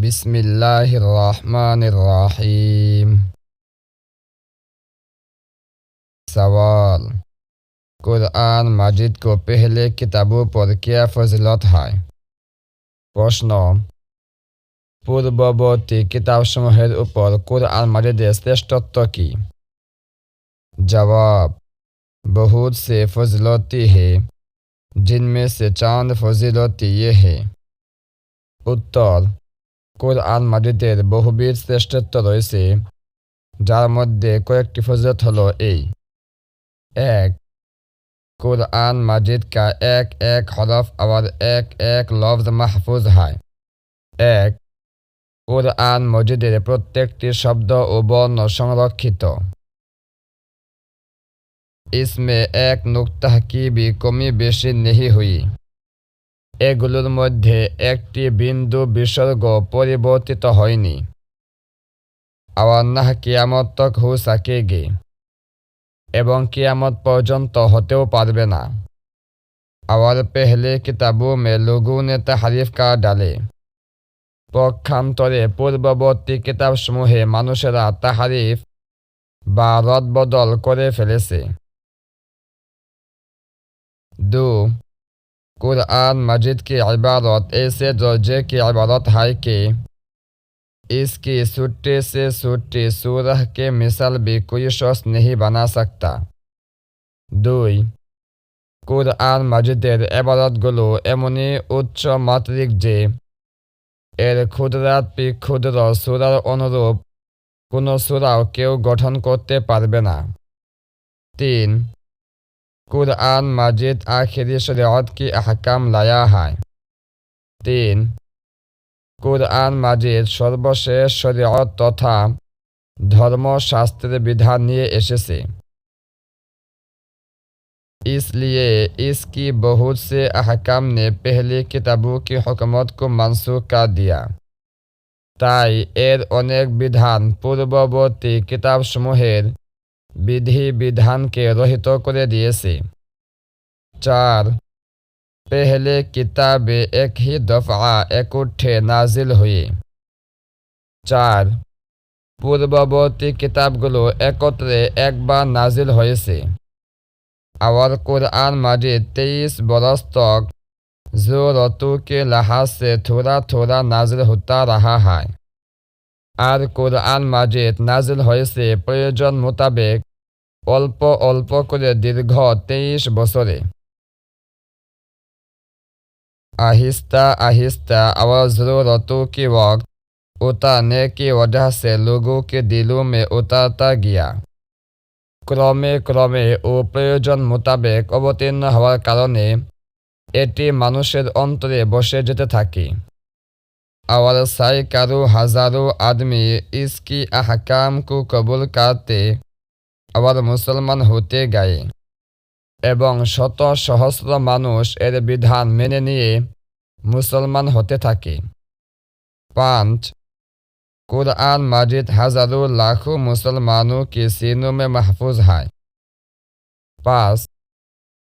بسم الله الرحمن الرحيم सवाल कुरान माजिद को पहले किताबों पर क्या फजलत है প্রশ্ন পূর্ববর্তী কিতাবসমূহের উপর কোরআন মাজিদের শ্রেষ্ঠত্ব কি জবাব বহুত সে ফজলতি হে जिनमें से चांद फजीलती ये है उत्तर কোরআন মাজিদের বহুবিধ শ্রেষ্ঠত্ব রয়েছে যার মধ্যে কয়েকটি ফজলত হলো এই এক কোরআন মাজিদ কা এক এক হরফ আবার এক এক লফজ মাহফুজ হয় এক কোরআন মজিদের প্রত্যেকটি শব্দ ও বর্ণ সংরক্ষিত इसमें এক नुक्ता की भी कमी বেশি নেহি হুই এগুলোর মধ্যে একটি বিন্দু বিসর্গ পরিবর্তিত হয়নি। আওয়ার নাহ কিয়ামত তক হু সাকেগে, এবং কিয়ামত পর্যন্ত হতেও পারবে না। আওয়ার পেহলে কিতাবু মে লোগু নে তাহারিফ কা ডালে। পক্ষান্তরে পূর্ববর্তী কিতাবসমূহে মানুষেরা তাহারিফ বা রদবদল করে ফেলেছে। दो कुरान मजिद की इबारत ऐसे दर्जे की इबारत है कि इसकी छुट्टी से छुट्टी सूरह के मिसाल भी कोई शख्स नहीं बना सकता দুই কুরআন মাজিদের এবারতগুলো এমনই উচ্চ মাত্রিক যে এর ক্ষুদ্রাতি ক্ষুদ্র সুরার অনুরূপ কোনো সুরাও কেউ গঠন করতে পারবে না তিন कुरान माजिद आखिरी शरीत की अहकाम लाया है तीन कुरान माजिद সর্বশেষ শরীয়ত তথা ধর্মশাস্ত্রের বিধান নিয়ে এসেছে इसलिए इसकी बहुत से अहकाम ने पहली किताबों की हुकूमत को मनसूख कर दिया তাই এর অনেক বিধান পূর্ববর্তী কিতাবসমূহের বিধি বিধানকে রহিত করে দিয়েছে চার পেহলে কিতাবে এক হি দফা একঠে নাজিল হয়ে চার পূর্ববর্তী কিতাবগুলো একত্রে একবার নাজিল হয়েছে আওয়ার कुरान माजिद तेईस बरस तक ज़रूरतों के लिहाज से थोड़ा थोड़ा नाजिल होता रहा है আর কোরআন মাজিদ নাজিল হয়েছে প্রয়োজন মোতাবেক অল্প অল্প করে দীর্ঘ তেইশ বছরে आहिस्ता आहिस्ता और ज़रूरतों के वक्त उतारने की वजह से लोगों के दिलों में उतारता गया ক্রমে ক্রমে ও প্রয়োজন মোতাবেক অবতীর্ণ হওয়ার কারণে এটি মানুষের অন্তরে বসে যেতে থাকে और सैकड़ों हजारों आदमी इसकी अहकाम को कबूल करते আবার মুসলমান হতে গায়ে এবং শত সহস্র মানুষ এর বিধান মেনে নিয়ে মুসলমান হতে থাকে পাঁচ कुरान माजिद हजारों लाखों मुसलमानों के सीनों में महफूज है পাঁচ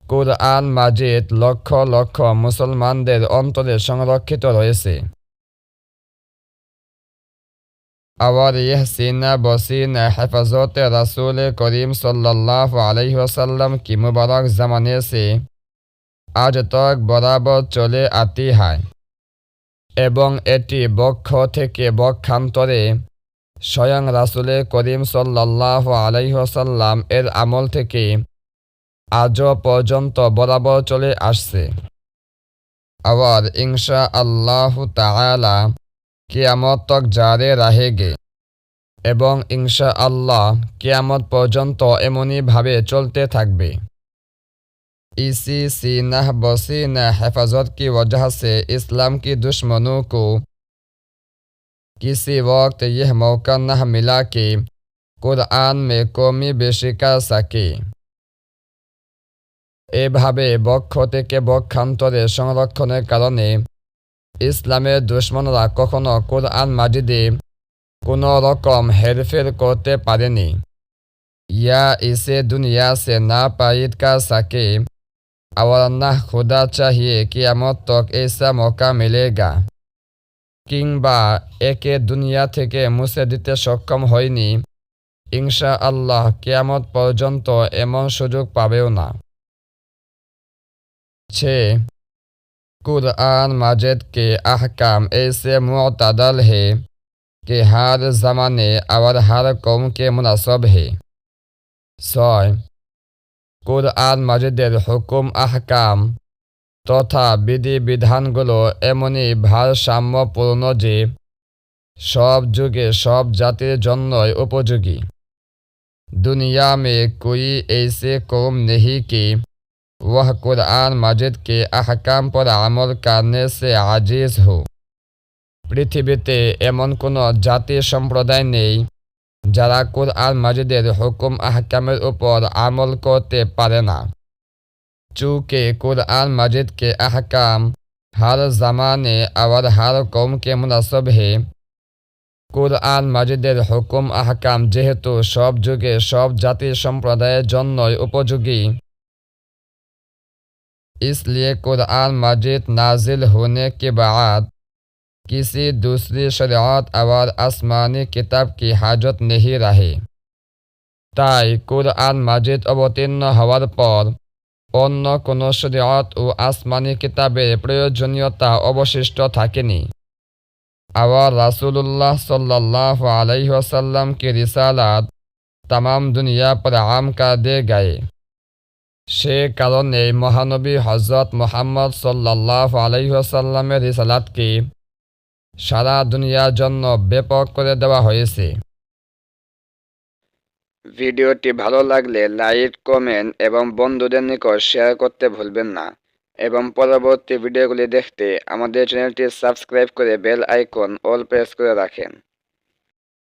কুরআন মাজিদ লক্ষ লক্ষ মুসলমানদের অন্তরে সংরক্ষিত রয়েছে আবার ইহসিনা বসিন হেফাজত রাসুল করিম সাল্লাহ আলহ্লাম কি মুবারক জামানেছে আজ তক বরাবর চলে আতি হয় এবং এটি বক্ষ থেকে বক্ষান্তরে স্বয়ং রাসুলে করিম সাল্লাহ আলহ্লাম এর আমল থেকে আজও পর্যন্ত বরাবর চলে আসছে। আবার ইনশা আল্লাহ তালা কিয়ামত তক জারে রাহেগে এবং ইনশা আল্লাহ কিয়ামত পর্যন্ত এমনইভাবে চলতে থাকবে इसी सीना बसीना हिफाजत की वजह से इस्लाम की दुश्मनों को किसी वक्त यह मौका न मिला कि कुरान में कौमी बेशी कर सके এভাবে বক্ষ থেকে বক্ষান্তরে সংরক্ষণের কারণে ইসলামের দুশ্মনরা কখনো কোরআন মাজিদে কোনো রকম হেরফের করতে পারেনি ইয়া ইসে দুনিয়া সে না পাইদ কা সাকে और अल्लाह खुदा चाहिए कि अमत तक ऐसा मौका मिलेगा কিংবা একে দুনিয়া থেকে মুছে দিতে সক্ষম হয়নি ইনশা আল্লাহ কেয়ামত পর্যন্ত এমন সুযোগ পাবেও না ছে कुरान माजिद के अहकाम ऐसे मुतदल है कि हर ज़माने और हर कौम के मुनासब है ছয় কুরআন মাজিদের হুকুম আহকাম তথা বিধি বিধানগুলো এমনই ভারসাম্যপূর্ণ যে সব যুগে সব জাতির জন্যই উপযোগী दुनिया में कोई ऐसे कौम नहीं कि वह कुरान माजिद के अहकाम पर আমল करने से আজিজ हो পৃথিবীতে এমন কোনো জাতি সম্প্রদায় নেই যারা কুরআন মাজিদের হুকুম আহকামের উপর আমল করতে পারে না चूँकि कुरान मजिद के अहकाम हर ज़माने और हर कौम के मुनासब है কুরআন মাজিদের হুকুম আহকাম যেহেতু সব যুগে সব জাতি সম্প্রদায়ের জন্যই উপযোগী इसलिए कुरान मजिद नाजिल होने के बाद किसी दूसरी शरीयत और आसमानी किताब की हाजत नहीं रही তাই কুরআন মাজিদ অবতীর্ণ হওয়ার পর অন্য কোনো শরীয়ত ও আসমানি কিতাবের প্রয়োজনীয়তা অবশিষ্ট থাকেনি আবার রাসূলুল্লাহ সাল্লাল্লাহু আলাইহি ওয়াসাল্লাম की रिसालत तमाम दुनिया पर आम कर दे गए সে কারণে মহানবী হজরত মোহাম্মদ সাল্লাহ আলহিহাসাল্লামের রিসালাতকে সারা দুনিয়ার জন্য ব্যাপক করে দেওয়া হয়েছে। ভিডিওটি ভালো লাগলে লাইক, কমেন্ট এবং বন্ধুদের নিকট শেয়ার করতে ভুলবেন না এবং পরবর্তী ভিডিওগুলি দেখতে আমাদের চ্যানেলটি সাবস্ক্রাইব করে বেল আইকন অল প্রেস করে রাখেন।